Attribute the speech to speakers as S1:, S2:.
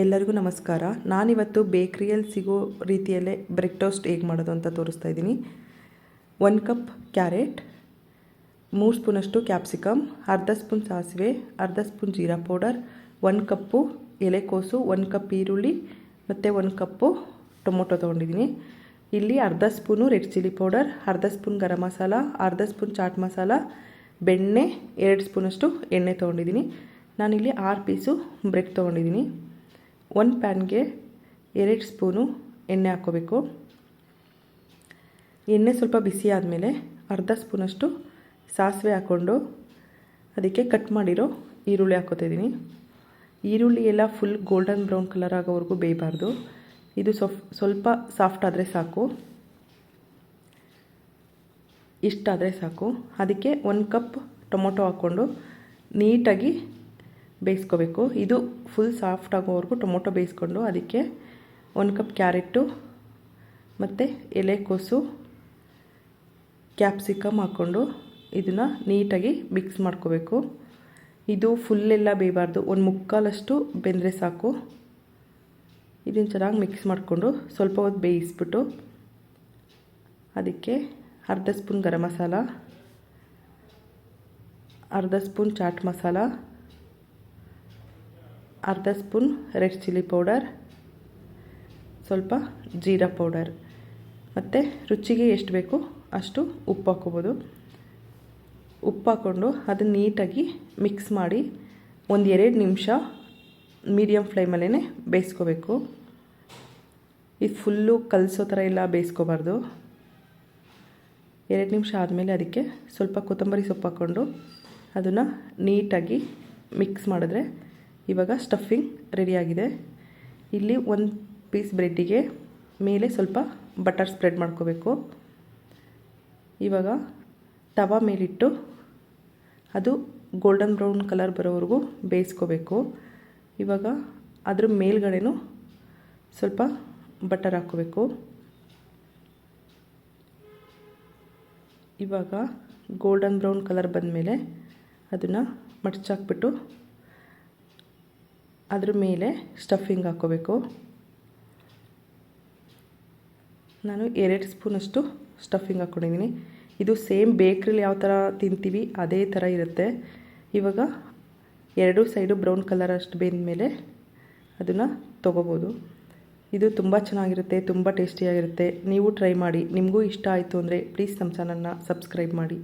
S1: ಎಲ್ಲರಿಗೂ ನಮಸ್ಕಾರ. ನಾನಿವತ್ತು ಬೇಕ್ರಿಯಲ್ಲಿ ಸಿಗೋ ರೀತಿಯಲ್ಲೇ ಬ್ರೆಡ್ ಟೋಸ್ಟ್ ಹೇಗೆ ಮಾಡೋದು ಅಂತ ತೋರಿಸ್ತಾ ಇದ್ದೀನಿ. ಒಂದು ಕಪ್ ಕ್ಯಾರೆಟ್, ಮೂರು ಸ್ಪೂನಷ್ಟು ಕ್ಯಾಪ್ಸಿಕಮ್, ಅರ್ಧ ಸ್ಪೂನ್ ಸಾಸಿವೆ, ಅರ್ಧ ಸ್ಪೂನ್ ಜೀರಾ ಪೌಡರ್, ಒಂದು ಕಪ್ಪು ಎಲೆಕೋಸು ಒಂದು ಕಪ್ ಈರುಳ್ಳಿ ಮತ್ತು ಒಂದು ಕಪ್ಪು ಟೊಮೊಟೊ ತೊಗೊಂಡಿದ್ದೀನಿ. ಇಲ್ಲಿ ಅರ್ಧ ಸ್ಪೂನು ರೆಡ್ ಚಿಲ್ಲಿ ಪೌಡರ್, ಅರ್ಧ ಸ್ಪೂನ್ ಗರಂ ಮಸಾಲ, ಅರ್ಧ ಸ್ಪೂನ್ ಚಾಟ್ ಮಸಾಲ, ಬೆಣ್ಣೆ, ಎರಡು ಸ್ಪೂನಷ್ಟು ಎಣ್ಣೆ ತೊಗೊಂಡಿದ್ದೀನಿ. ನಾನಿಲ್ಲಿ ಆರು ಪೀಸು ಬ್ರೆಡ್ ತೊಗೊಂಡಿದ್ದೀನಿ. ಒಂದು ಪ್ಯಾನ್ಗೆ ಎರಡು ಸ್ಪೂನು ಎಣ್ಣೆ ಹಾಕ್ಕೋಬೇಕು. ಎಣ್ಣೆ ಸ್ವಲ್ಪ ಬಿಸಿ ಆದಮೇಲೆ ಅರ್ಧ ಸ್ಪೂನಷ್ಟು ಸಾಸಿವೆ ಹಾಕ್ಕೊಂಡು ಅದಕ್ಕೆ ಕಟ್ ಮಾಡಿರೋ ಈರುಳ್ಳಿ ಹಾಕ್ಕೋತಿದ್ದೀನಿ ಈರುಳ್ಳಿ ಎಲ್ಲ ಫುಲ್ ಗೋಲ್ಡನ್ ಬ್ರೌನ್ ಕಲರ್ ಆಗೋವರೆಗೂ ಬೇಯಬಾರ್ದು. ಇದು ಸೊಫ್, ಸ್ವಲ್ಪ ಸಾಫ್ಟ್ ಆದರೆ ಸಾಕು. ಇಷ್ಟಾದರೆ ಸಾಕು. ಅದಕ್ಕೆ ಒಂದು ಕಪ್ ಟೊಮೊಟೊ ಹಾಕ್ಕೊಂಡು ನೀಟಾಗಿ ಬೇಯಿಸ್ಕೋಬೇಕು. ಇದು ಫುಲ್ ಸಾಫ್ಟ್ ಆಗೋವರೆಗೂ ಟೊಮೊಟೊ ಬೇಯಿಸ್ಕೊಂಡು ಅದಕ್ಕೆ ಒಂದು ಕಪ್ ಕ್ಯಾರೆಟು ಮತ್ತು ಎಲೆಕೋಸು ಕ್ಯಾಪ್ಸಿಕಮ್ ಹಾಕ್ಕೊಂಡು ಇದನ್ನು ನೀಟಾಗಿ ಮಿಕ್ಸ್ ಮಾಡ್ಕೋಬೇಕು. ಇದು ಫುಲ್ಲೆಲ್ಲ ಬೇಯಬಾರ್ದು. ಒಂದು ಮುಕ್ಕಾಲಷ್ಟು ಬೆಂದರೆ ಸಾಕು. ಇದನ್ನು ಚೆನ್ನಾಗಿ ಮಿಕ್ಸ್ ಮಾಡಿಕೊಂಡು ಸ್ವಲ್ಪ ಹೊತ್ತು ಬೇಯಿಸ್ಬಿಟ್ಟು ಅದಕ್ಕೆ ಅರ್ಧ ಸ್ಪೂನ್ ಗರಂ ಮಸಾಲ, ಅರ್ಧ ಸ್ಪೂನ್ ಚಾಟ್ ಮಸಾಲ ಅರ್ಧ ಸ್ಪೂನ್ ರೆಡ್ ಚಿಲ್ಲಿ ಪೌಡರ್, ಸ್ವಲ್ಪ ಜೀರಾ ಪೌಡರ್. ಮತ್ತು ರುಚಿಗೆ ಎಷ್ಟು ಬೇಕು ಅಷ್ಟು ಉಪ್ಪು ಹಾಕ್ಕೋಬೋದು. ಉಪ್ಪು ಹಾಕ್ಕೊಂಡು ಅದನ್ನ ನೀಟಾಗಿ ಮಿಕ್ಸ್ ಮಾಡಿ ಒಂದು ಎರಡು ನಿಮಿಷ ಮೀಡಿಯಮ್ ಫ್ಲೇಮಲ್ಲೇ ಬೇಯಿಸ್ಕೋಬೇಕು. ಇದು ಫುಲ್ಲು ಕಲಸೋ ಥರ ಎಲ್ಲ ಬೇಯಿಸ್ಕೋಬಾರ್ದು. ಎರಡು ನಿಮಿಷ ಆದಮೇಲೆ ಅದಕ್ಕೆ ಸ್ವಲ್ಪ ಕೊತ್ತಂಬರಿ ಸೊಪ್ಪು ಹಾಕ್ಕೊಂಡು ಅದನ್ನು ನೀಟಾಗಿ ಮಿಕ್ಸ್ ಮಾಡಿದ್ರೆ ಇವಾಗ ಸ್ಟಫಿಂಗ್ ರೆಡಿಯಾಗಿದೆ ಇಲ್ಲಿ ಒಂದು ಪೀಸ್ ಬ್ರೆಡ್ಡಿಗೆ ಮೇಲೆ ಸ್ವಲ್ಪ ಬಟರ್ ಸ್ಪ್ರೆಡ್ ಮಾಡ್ಕೋಬೇಕು. ಇವಾಗ ತವ ಮೇಲಿಟ್ಟು ಅದು ಗೋಲ್ಡನ್ ಬ್ರೌನ್ ಕಲರ್ ಬರೋವರೆಗೂ ಬೇಯಿಸ್ಕೋಬೇಕು. ಇವಾಗ ಅದ್ರ ಮೇಲ್ಗಡೆನೂ ಸ್ವಲ್ಪ ಬಟರ್ ಹಾಕ್ಕೋಬೇಕು. ಇವಾಗ ಗೋಲ್ಡನ್ ಬ್ರೌನ್ ಕಲರ್ ಬಂದಮೇಲೆ ಅದನ್ನು ಮಡ್ಚಾಕ್ಬಿಟ್ಟು ಅದ್ರ ಮೇಲೆ ಸ್ಟಫಿಂಗ್ ಹಾಕೋಬೇಕು. ನಾನು ಎರಡು ಸ್ಪೂನಷ್ಟು ಸ್ಟಫಿಂಗ್ ಹಾಕ್ಕೊಂಡಿದ್ದೀನಿ ಇದು ಸೇಮ್ ಬೇಕ್ರಿಲಿ ಯಾವ ಥರ ತಿಂತೀವಿ, ಅದೇ ಥರ ಇರುತ್ತೆ. ಇವಾಗ ಎರಡು ಸೈಡು ಬ್ರೌನ್ ಕಲರ್ ಅಷ್ಟು ಬೆಂದ ಮೇಲೆ ಅದನ್ನು ತೊಗೋಬೋದು. ಇದು ತುಂಬ ಚೆನ್ನಾಗಿರುತ್ತೆ, ತುಂಬ ಟೇಸ್ಟಿಯಾಗಿರುತ್ತೆ ನೀವು ಟ್ರೈ ಮಾಡಿ, ನಿಮಗೂ ಇಷ್ಟ ಆಯಿತು ಅಂದರೆ ಪ್ಲೀಸ್ ನಮ್ಮ ಚಾನಲ್ನ ಸಬ್ಸ್ಕ್ರೈಬ್ ಮಾಡಿ.